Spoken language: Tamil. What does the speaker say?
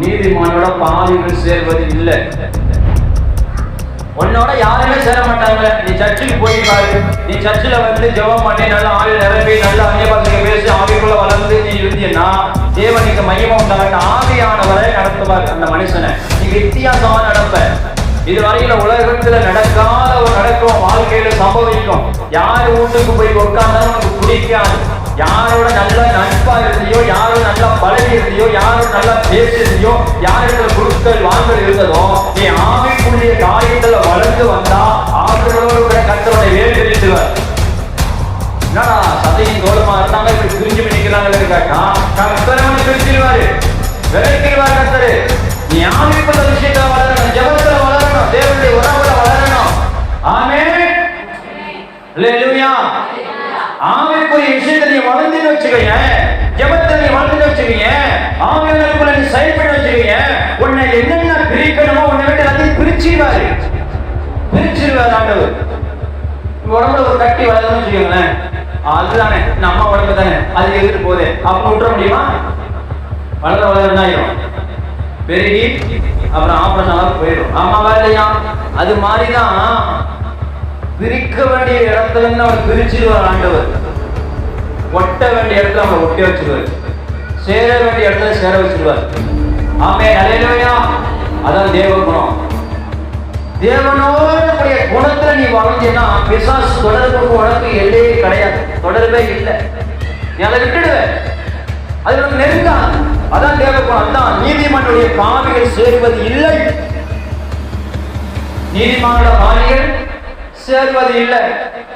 நீதிமானோட பாவிகள் சேர்வது இல்லை. உன்னோட யாருமே சேர மாட்டாங்க. நீ சர்ச்சுக்கு போய் பாரு. நீ சர்ச்சில் வந்து ஜெபம் பண்ணி நல்லா ஆள் நிரம்பி நல்லா அந்நியபாசிக்க பேசி ஆவிக்குள்ள வளர்ந்து நீ இருந்தீன்னா தேவனுக்கு மையமா உண்டாக ஆவியானவரை நடத்துவார் அந்த மனுஷனை. நீ வித்தியாசமா நடப்ப. இதுவரையில உலகத்துல நடக்காத ஒரு நடக்கும் வாழ்க்கையில சம்பவிக்கும். யார் வீட்டுக்கு போய் உட்கார்ந்தாலும் உனக்கு பிடிக்காது. யாரோட நல்ல நட்பா இருந்தியோ யாரோட நல்ல பல ஆண்கள் வாங்கல் இருந்ததோ நீ ஆவிக்குரிய காரியத்துல வளர்ந்து வந்தா ஆண்களோடு கூட கத்தரோட வேறு வேறுபடுத்துவார் என்னடா சதையும் கோலமா இருந்தாங்க இப்படி புரிஞ்சு நிக்கிறாங்களே கேட்டா கத்தரவனை பிரிச்சிருவாரு. விளைக்கிடுவார் கத்தரு நீ ஆவிக்குள்ள விஷயத்துல வளரணும் ஜபத்துல வளரணும் தேவனுடைய உறவுல வளரணும். ஆமே ஆவிக்குரிய விஷயத்தை நீ வளர்ந்துன்னு வச்சுக்கோங்க. ஜபத்தை நீ வளர்ந்து வச்சுக்கோங்க. ஆவியானவருக்குள்ள நீ செயல்பட பிரிப்பாரு பிரிச்சிருவாரு ஆண்டவர். உடம்புல ஒரு கட்டி வளருதுன்னு வச்சுக்கோங்களேன். அதுதானே நம்ம உடம்பு தானே. அது எதிர்த்து போதே அப்ப விட்டுற முடியுமா? வளர வளர பெருகி அப்புறம் ஆபரேஷன் ஆக போயிடும். ஆமாவா இல்லையா? அது மாதிரிதான் பிரிக்க வேண்டிய இடத்துல இருந்து அவர் பிரிச்சிருவார் ஆண்டவர். ஒட்ட வேண்டிய இடத்துல அவர் ஒட்டி வச்சிருவார். சேர வேண்டிய இடத்துல சேர வச்சிருவார். ஆமே அலையிலோயா. அதான் தேவ குணம் தேவனோடைய குணத்துல நீ வளர்ந்தீன்னா பிசாசு தொடர்புக்கு உனக்கு எல்லையே கிடையாது. தொடர்பே இல்லை. நீ அதை விட்டுடுவேன் அது நம்ம நெருங்கா அதான் தேவைப்படும் தான் அதான் நீதிமன்றுடைய பாவிகள் சேருவது இல்லை. நீதிமன்ற பாவிகள் சேருவது இல்லை.